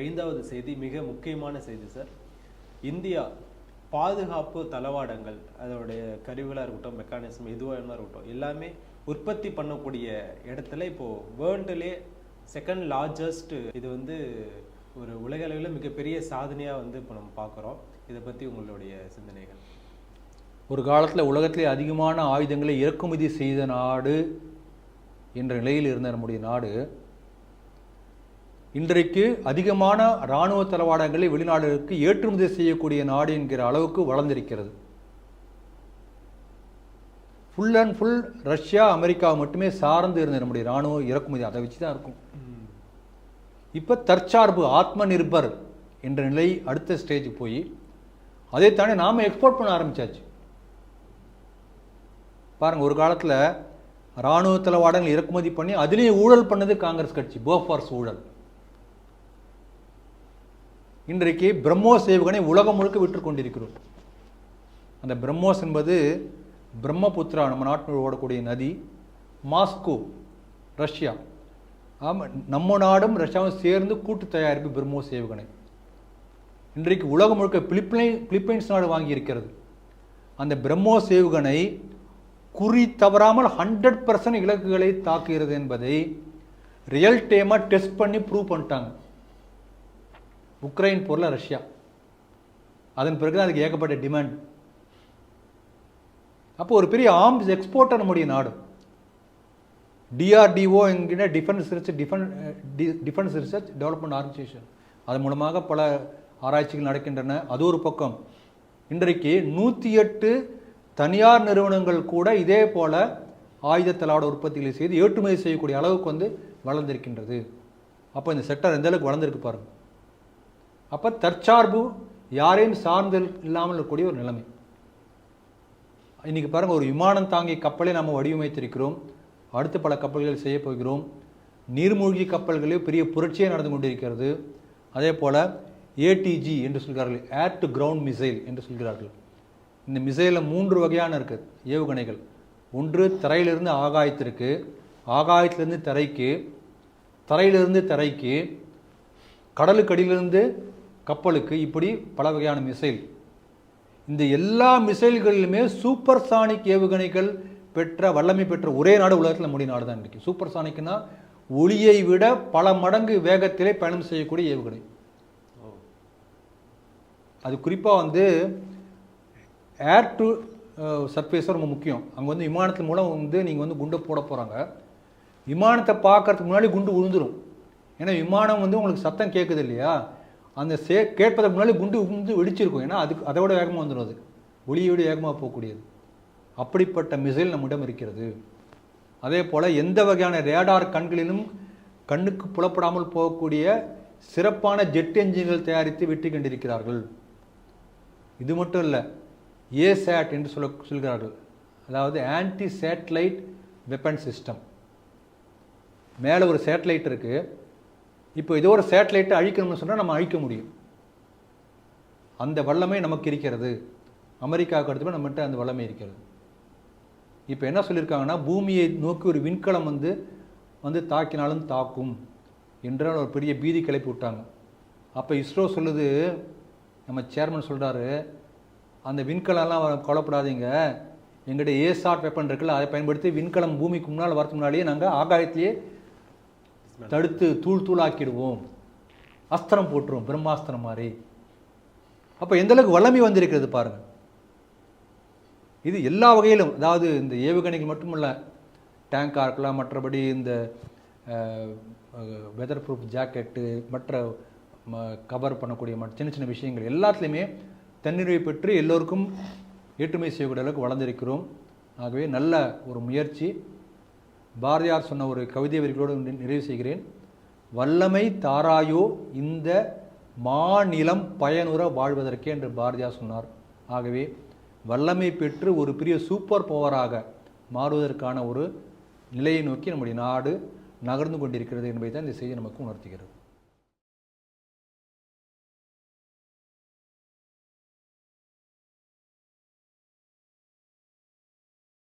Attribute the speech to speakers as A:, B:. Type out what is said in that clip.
A: ஐந்தாவது செய்தி மிக முக்கியமான செய்தி சார் இந்தியா பாதுகாப்பு தளவாடங்கள் அதோடைய கருவிகளாக இருக்கட்டும் மெக்கானிசம் எதுவாக இருக்கட்டும் எல்லாமே உற்பத்தி பண்ணக்கூடிய இடத்துல இப்போது வேர்ல்டுலே செகண்ட் லார்ஜஸ்ட் இது வந்து ஒரு உலக அளவில் மிகப்பெரிய சாதனையாக வந்து இப்போ நம்ம பார்க்குறோம். இதை பற்றி உங்களுடைய சிந்தனைகள்.
B: ஒரு காலத்தில் உலகத்திலே அதிகமான ஆயுதங்களை இறக்குமதி செய்த நாடு என்ற நிலையில் இருந்த நம்முடைய நாடு இன்றைக்கு அதிகமான இராணுவ தளவாடங்களை வெளிநாடுகளுக்கு ஏற்றுமதி செய்யக்கூடிய நாடு என்கிற அளவுக்கு வளர்ந்திருக்கிறது. Full and full Russia America மட்டுமே சார்ந்து இருந்த நம்முடைய இராணுவ இறக்குமதி அதை வச்சு தான் இருக்கும். இப்போ தற்சார்பு ஆத்ம நிர்பர் என்ற நிலை அடுத்த ஸ்டேஜுக்கு போய் அதை தானே நாம் எக்ஸ்போர்ட் பண்ண ஆரம்பித்தாச்சு பாருங்கள் ஒரு காலத்தில் இராணுவ தளவாடங்கள் இறக்குமதி பண்ணி அதுலேயும் ஊழல் பண்ணது காங்கிரஸ் கட்சி போஃபார்ஸ் ஊழல். இன்றைக்கு பிரம்மோஸ் ஏவுகணை உலகம் முழுக்க விற்று கொண்டிருக்கிறோம். அந்த பிரம்மோஸ் என்பது பிரம்மபுத்திரா நம்ம நாட்டில் ஓடக்கூடிய நதி மாஸ்கோ ரஷ்யா. ஆமாம் நம்ம நாடும் ரஷ்யாவும் சேர்ந்து கூட்டு தயாரிப்பு பிரம்மோஸ் ஏவுகணை. இன்றைக்கு உலகம் முழுக்க பிலிப்பைன் பிலிப்பைன்ஸ் நாடு வாங்கியிருக்கிறது. அந்த பிரம்மோஸ் ஏவுகணை குறி தவறாமல் ஹண்ட்ரட் பர்சன்ட் இலக்குகளை தாக்குகிறது என்பதை ரியல் டைமாக டெஸ்ட் பண்ணி ப்ரூவ் பண்ணிட்டாங்க. உக்ரைன் போரில் ரஷ்யா. அதன் பிறகு அதுக்கு ஏகப்பட்ட டிமாண்ட் அப்போ ஒரு பெரிய ஆர்ம்ஸ் எக்ஸ்போர்ட் நம்முடைய நாடு. டிஆர்டிஓ என்கிற defence research defence defence research development organisation அதன் மூலமாக பல ஆராய்ச்சிகள் நடக்கின்றன. அது ஒரு பக்கம். இன்றைக்கு நூற்றி எட்டு தனியார் நிறுவனங்கள் கூட இதே போல ஆயுத தளவாட உற்பத்திகளை செய்து ஏற்றுமதி செய்யக்கூடிய அளவுக்கு வந்து வளர்ந்திருக்கின்றது. அப்போ இந்த செக்டர் எந்த அளவுக்கு வளர்ந்துருக்கு பாருங்கள் அப்போ தற்சார்பு யாரையும் சார்ந்து இல்லாமல் இருக்கக்கூடிய ஒரு நிலைமை. இன்னைக்கு பாருங்கள் ஒரு விமானம் தாங்கி கப்பலை நாம் வடிவமைத்திருக்கிறோம். அடுத்து பல கப்பல்கள் செய்ய போகிறோம். நீர்மூழ்கி கப்பல்களே பெரிய புரட்சியே நடந்து கொண்டிருக்கிறது. அதே போல் ஏடிஜி என்று சொல்கிறார்கள் ஏர் டு கிரவுண்ட் மிசைல் என்று சொல்கிறார்கள். இந்த மிசைலில் மூன்று வகையான இருக்குது ஏவுகணைகள். ஒன்று தரையிலிருந்து ஆகாயத்திற்கு ஆகாயத்திலிருந்து தரைக்கு தரையிலிருந்து தரைக்கு கடலுக்கடியிலிருந்து கப்பலுக்கு இப்படி பல வகையான மிசைல் இந்த எல்லா மிசைல்களிலுமே சூப்பர் சானிக் ஏவுகணைகள் பெற்ற வல்லமை பெற்ற ஒரே நாடு உலகத்தில் நம்முடைய நாடு தான் இன்றைக்கி. சூப்பர் சானிக்னா ஒளியை விட பல மடங்கு வேகத்திலே பயணம் செய்யக்கூடிய ஏவுகணை. அது குறிப்பாக வந்து ஏர் டு சர்ஃபேஸ் ரொம்ப முக்கியம். அங்கே வந்து விமானத்தின் மூலம் வந்து நீங்கள் வந்து குண்டை போட போகிறாங்க விமானத்தை பார்க்கறதுக்கு முன்னாடி குண்டு விழுந்துடும் ஏன்னா விமானம் வந்து உங்களுக்கு சத்தம் கேட்குது இல்லையா? அந்த சே கேட்பதற்கு முன்னாடி குண்டு குண்டு வெடிச்சிருக்கும். ஏன்னா அதுக்கு அதை விட வேகமாக வந்துடும் அது. ஒளியை வேகமாக போகக்கூடியது. அப்படிப்பட்ட மிசைல் நம்மிடம் இருக்கிறது. அதே போல் எந்த வகையான ரேடார் கண்களிலும் கண்ணுக்கு புலப்படாமல் போகக்கூடிய சிறப்பான ஜெட் என்ஜின்கள் தயாரித்து வெற்றி கண்டிருக்கிறார்கள். இது மட்டும் இல்லை ஏசேட் என்று சொல்ல சொல்கிறார்கள். அதாவது ஆன்டி சேட்டலைட் வெப்பன் சிஸ்டம் மேலே ஒரு சேட்டலைட் இருக்குது இப்போ ஏதோ ஒரு சேட்டலைட்டை அழிக்கணும்னு சொன்னால் நம்ம அழிக்க முடியும். அந்த வல்லமை நமக்கு இருக்கிறது. அமெரிக்காவுக்கு அடுத்து நம்மகிட்ட அந்த வல்லமை இருக்கிறது. இப்போ என்ன சொல்லியிருக்காங்கன்னா பூமியை நோக்கி ஒரு விண்கலம் வந்து வந்து தாக்கினாலும் தாக்கும் என்றால் ஒரு பெரிய பீதி கிளப்பி விட்டாங்க. அப்போ இஸ்ரோ சொல்லுது நம்ம சேர்மன் சொல்கிறாரு அந்த விண்கலம்லாம் கவலைப்படாதீங்க. எங்கள்கிட்ட ஏசாட் வெப்பன் இருக்குல்ல அதை பயன்படுத்தி விண்கலம் பூமிக்கு முன்னால் வரத்து முன்னாலேயே நாங்கள் ஆகாயத்திலேயே தடுத்து தூள் தூளாக்கிடுவோம். அஸ்திரம் போட்டுருவோம் பிரம்மாஸ்திரம் மாதிரி. அப்போ எந்த அளவுக்கு வல்லமை வந்திருக்கிறது பாருங்கள் இது எல்லா வகையிலும் அதாவது இந்த ஏவுகணைகள் மட்டுமல்ல டேங்காக இருக்கலாம் மற்றபடி இந்த வெதர் ப்ரூஃப் ஜாக்கெட்டு மற்ற கவர் பண்ணக்கூடிய மற்ற சின்ன சின்ன விஷயங்கள் எல்லாத்துலேயுமே தன்னிறைவு பெற்று எல்லோருக்கும் ஏற்றுமை செய்யக்கூடிய அளவுக்கு வளர்ந்திருக்கிறோம். ஆகவே நல்ல ஒரு முயற்சி. பாரதியார் சொன்ன ஒரு கவிதை வரிகளோடு நிறைவு செய்கிறேன். வல்லமை தாராயோ இந்த மாநிலம் பயனுற வாழ்வதற்கே என்று பாரதியார் சொன்னார். ஆகவே வல்லமை பெற்று ஒரு பெரிய சூப்பர் பவராக மாறுவதற்கான ஒரு நிலையை நோக்கி நம்முடைய நாடு நகர்ந்து கொண்டிருக்கிறது என்பதை தான் இந்த செய்தி நமக்கு உணர்த்துகிறது.